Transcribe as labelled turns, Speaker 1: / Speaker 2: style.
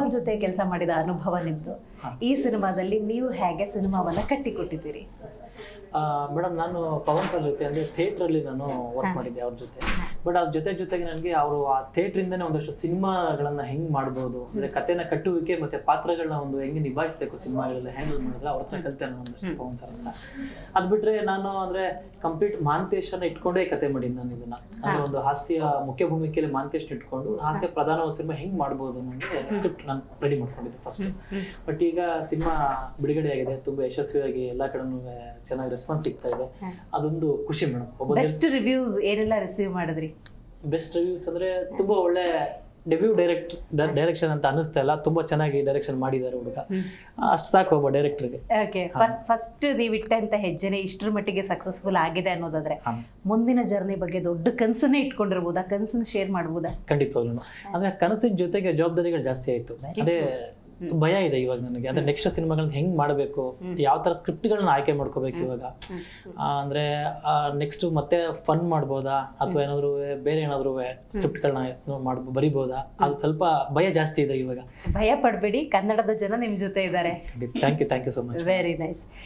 Speaker 1: ಅವ್ರ ಜೊತೆ ಕೆಲಸ ಮಾಡಿದ ಅನುಭವ ನಿಮ್ದು. ಈ ಸಿನಿಮಾದಲ್ಲಿ ನೀವು ಹೇಗೆ ಸಿನಿಮಾವನ್ನ ಕಟ್ಟಿಕೊಟ್ಟಿದ್ದೀರಿ?
Speaker 2: ಮೇಡಮ್ ನಾನು ಪವನ್ ಸರ್ ಜೊತೆ ಅಂದರೆ ಥಿಯೇಟ್ರಲ್ಲಿ ನಾನು ವರ್ಕ್ ಮಾಡಿದ್ದೆ ಅವ್ರ ಜೊತೆ. ಬಟ್ ಅದ್ರ ಜೊತೆ ಜೊತೆಗೆ ನನಗೆ ಅವರು ಆ ಥಿಯೇಟ್ರಿಂದನೇ ಒಂದಷ್ಟು ಸಿನಿಮಾಗಳನ್ನ ಹೆಂಗ್ ಮಾಡ್ಬೋದು ಅಂದ್ರೆ ಕಥೆನ ಕಟ್ಟುವಿಕೆ ಮತ್ತೆ ಪಾತ್ರಗಳನ್ನ ಒಂದು ಹೆಂಗೆ ನಿಭಾಯಿಸಬೇಕು ಸಿನಿಮಾಗಳೆಲ್ಲ ಹ್ಯಾಂಡಲ್ ಮಾಡಿದ್ರೆ ಅವ್ರ ಹತ್ರ ಕಲಿತೆ ನಾನು ಒಂದಷ್ಟು ಪವನ್ ಸರ್ ಅಂತ ಅದ್ ಬಿಟ್ರೆ ನಾನು ಅಂದ್ರೆ ಕಂಪ್ಲೀಟ್ ಮಾಂತೇಶನ ಇಟ್ಕೊಂಡೇ ಕತೆ ಮಾಡಿದ್ದು ನಾನು ಇದನ್ನ. ಅಂದ್ರೆ ಒಂದು ಹಾಸ್ಯ ಮುಖ್ಯ ಭೂಮಿಕೆಯಲ್ಲಿ ಮಾಂತೇಶ್ ಇಟ್ಕೊಂಡು ಹಾಸ್ಯ ಪ್ರಧಾನ ಸಿನಿಮಾ ಹೆಂಗ್ ಮಾಡ್ಬೋದು ನನಗೆ ಸ್ಕ್ರಿಪ್ಟ್ ನಾನು ರೆಡಿ ಮಾಡ್ಕೊಂಡಿದ್ದೆ ಫಸ್ಟ್ ಬಟ್ ಈಗ ಸಿನಿಮಾ ಬಿಡುಗಡೆ ಆಗಿದೆ ತುಂಬಾ ಯಶಸ್ವಿಯಾಗಿ ಎಲ್ಲಾ ಕಡೆನೂ ಚೆನ್ನಾಗಿ ರೆಸ್ಪಾನ್ಸ್ ಸಿಗ್ತಾ ಇದೆ. ಅದೊಂದು ಖುಷಿ ಮೇಡಮ್
Speaker 1: ಬೆಸ್ಟ್ ರಿವ್ಯೂಸ್ ಏನೆಲ್ಲ ರಿಸೀವ್ ಮಾಡಿದ್ರಿ?
Speaker 2: ಬೆಸ್ಟ್ ರಿವ್ಯೂಸ್ ಅಂದ್ರೆ ತುಂಬಾ ಒಳ್ಳೆ ಡೆಬ್ಯೂ ಡೈರೆಕ್ಟ್ ಡೈರೆಕ್ಷನ್ ಅಂತ ಅನಿಸ್ತಾ ಇಲ್ಲ. ತುಂಬಾ ಚೆನ್ನಾಗಿ ಡೈರೆಕ್ಷನ್ ಮಾಡಿದ್ದಾರೆ ಹುಡುಗ. ಅಷ್ಟು ಸಾಕು ಒಬ್ಬ ಡೈರೆಕ್ಟರ್ಗೆ
Speaker 1: ಓಕೆ ಫಸ್ಟ್ ಫಸ್ಟ್ ನೀವು ಅಂತ ಹೆಜ್ಜೆನೆ ಇಷ್ಟರ ಮಟ್ಟಿಗೆ ಸಕ್ಸಸ್ಫುಲ್ ಆಗಿದೆ ಅನ್ನೋದಾದ್ರೆ ಮುಂದಿನ ಜರ್ನಿ ಬಗ್ಗೆ ದೊಡ್ಡ ಕನ್ಸನ್ನೇ ಆ ಕನಸನ್ನ ಶೇರ್ ಮಾಡ್ಬೋದಾ?
Speaker 2: ಖಂಡಿತವಾಗ್ಲೂ. ಅಂದ್ರೆ ಕನಸಿನ ಜೊತೆಗೆ ಜವಾಬ್ದಾರಿಗಳು ಜಾಸ್ತಿ ಆಯ್ತು. ಅದೇ ಭಯ ಇದೆ ಇವಾಗ ನನಗೆ. ಅಂದ್ರೆ ನೆಕ್ಸ್ಟ್ ಸಿನಿಮಾಗಳನ್ನ ಹೆಂಗ್ ಮಾಡಬೇಕು? ಯಾವ ತರ ಸ್ಕ್ರಿಪ್ಟ್ಗಳನ್ನ ಆಯ್ಕೆ ಮಾಡ್ಕೋಬೇಕು ಇವಾಗ? ಅಂದ್ರೆ ನೆಕ್ಸ್ಟ್ ಮತ್ತೆ ಫನ್ ಮಾಡ್ಬೋದಾ? ಅಥವಾ ಏನಾದ್ರು ಬೇರೆ ಏನಾದ್ರು ಸ್ಕ್ರಿಪ್ಟ್ಗಳನ್ನ ಮಾಡ್ ಬರಿಬೋದಾ? ಅದು ಸ್ವಲ್ಪ ಭಯ ಜಾಸ್ತಿ ಇದೆ ಇವಾಗ.
Speaker 1: ಭಯ ಪಡಬೇಡಿ. ಕನ್ನಡದ ಜನ ನಿಮ್ ಜೊತೆ ಇದ್ದಾರೆ.
Speaker 2: Thank you thank you so much
Speaker 1: very nice